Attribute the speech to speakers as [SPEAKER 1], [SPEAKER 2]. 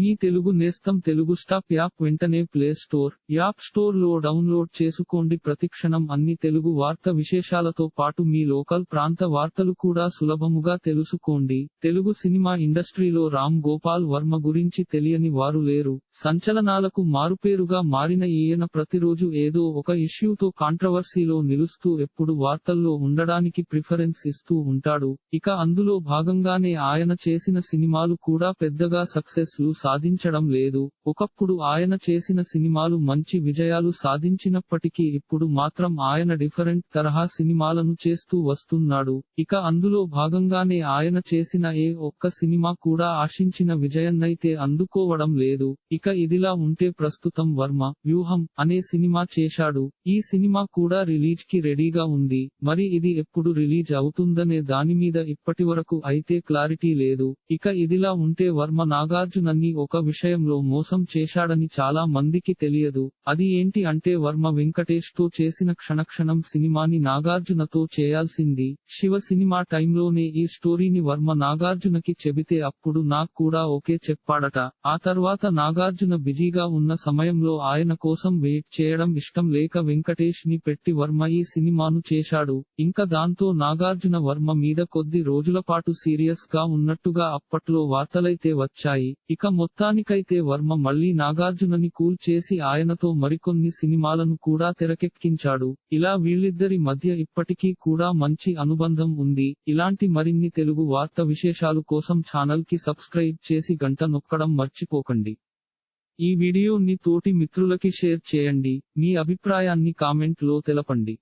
[SPEAKER 1] మీ తెలుగు నేస్తం Telugu stop app వెంటనే play store app స్టోర్లో డౌన్లోడ్ చేసుకోండి. ప్రతిక్షణం అన్ని తెలుగు వార్త విశేషాలతో పాటు మీ లోకల్ ప్రాంత వార్తలు కూడా సులభముగా తెలుసుకోండి. తెలుగు సినిమా ఇండస్ట్రీలో రామ్ గోపాల్ వర్మ గురించి తెలియని వారు లేరు. సంచలనాలకు మారుపేరుగా మారిన ఈయన ప్రతిరోజు ఏదో ఒక ఇష్యూతో కాంట్రవర్సీలో నిలుస్తూ ఎప్పుడు వార్తల్లో ఉండడానికి ప్రిఫరెన్స్ ఇస్తూ ఉంటాడు. ఇక అందులో భాగంగానే ఆయన చేసిన సినిమాలు కూడా పెద్దగా సక్సెస్లు సాధించడం లేదు. ఒకప్పుడు ఆయన చేసిన సినిమాలు మంచి విజయాలు సాధించినప్పటికీ ఇప్పుడు మాత్రం ఆయన డిఫరెంట్ తరహా సినిమాలను చేస్తూ వస్తున్నాడు. ఇక అందులో భాగంగానే ఆయన చేసిన ఏ ఒక్క సినిమా కూడా ఆశించిన విజయన్నైతే అందుకోవడం లేదు. ఇక ఇదిలా ఉంటే ప్రస్తుతం వర్మ వ్యూహం అనే సినిమా చేశాడు. ఈ సినిమా కూడా రిలీజ్కి రెడీగా ఉంది. మరి ఇది ఎప్పుడు రిలీజ్ అవుతుందనే దాని మీద ఇప్పటివరకు అయితే క్లారిటీ లేదు. ఇక ఇదిలా ఉంటే వర్మ నాగార్జునన్ని ఒక విషయంలో మోసం చేశాడని చాలా మందికి తెలియదు. అది ఏంటి అంటే వర్మ వెంకటేష్తో చేసిన క్షణక్షణం సినిమాని నాగార్జునతో చేయాల్సింది. శివ సినిమా టైంలోనే ఈ స్టోరీని వర్మ నాగార్జునకి చెబితే అప్పుడు నాకు కూడా ఓకే చెప్పాడట. ఆ తర్వాత నాగార్జున బిజీగా ఉన్న సమయంలో ఆయన కోసం వెయిట్ చేయడం ఇష్టం లేక వెంకటేష్ని పెట్టి వర్మ ఈ సినిమాను చేశాడు. ఇంకా దాంతో నాగార్జున వర్మ మీద కొద్ది రోజుల పాటు సీరియస్గా ఉన్నట్టుగా అప్పట్లో వార్తలైతే వచ్చాయి. ఇక మొత్తానికైతే వర్మ మళ్ళీ నాగార్జునని కూల్ చేసి ఆయనతో మరికొన్ని సినిమాలను కూడా తెరకెక్కించాడు. ఇలా వీళ్ళిద్దరి మధ్య ఇప్పటికీ కూడా మంచి అనుబంధం ఉంది. ఇలాంటి మరిన్ని తెలుగు వార్త విశేషాలు కోసం ఛానల్కి సబ్స్క్రైబ్ చేసి గంట నొక్కడం మర్చిపోకండి. ఈ వీడియోని తోటి మిత్రులకి షేర్ చేయండి. మీ అభిప్రాయాన్ని కామెంట్లో తెలపండి.